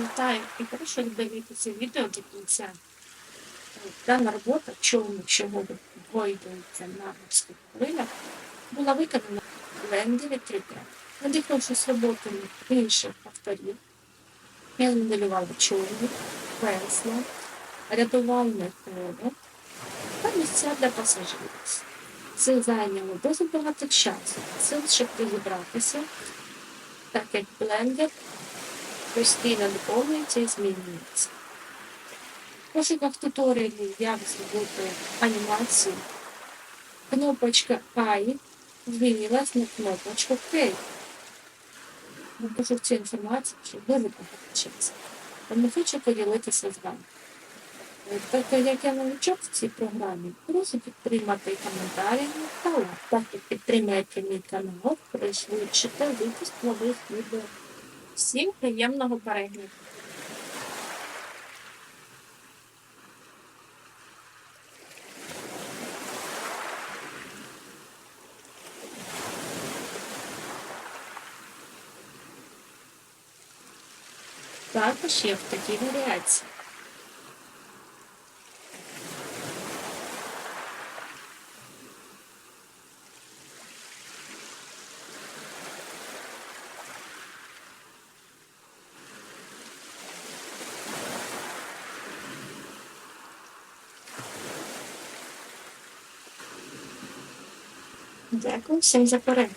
Вітаю і прошу дивитися відео до кінця. Дана робота човник, що войдується на морських хвилях, була виконана в блендері 3D. Надихнувшись роботами інших авторів, я моделювала човник, весла, рятувальне коло та місця для пасажирів. Це зайняло досить багато часу, сил, щоб розібратися, так як блендер постійно доповнюється і змінюється. Пошуках туторіалів, як зробити анімацію, кнопочка I змінилась на кнопочку K. На пошук інформації, що дуже багато часу. Тому хочу поділитися з вами. Е, Так як я новичок в цій програмі, прошу підтримати коментарі та лайк. Так як підтримуєте мій канал, пришвидшите випуск нових відео. Всім приємного перегляду! Також є в такій варіації. Não tem consciência por aí.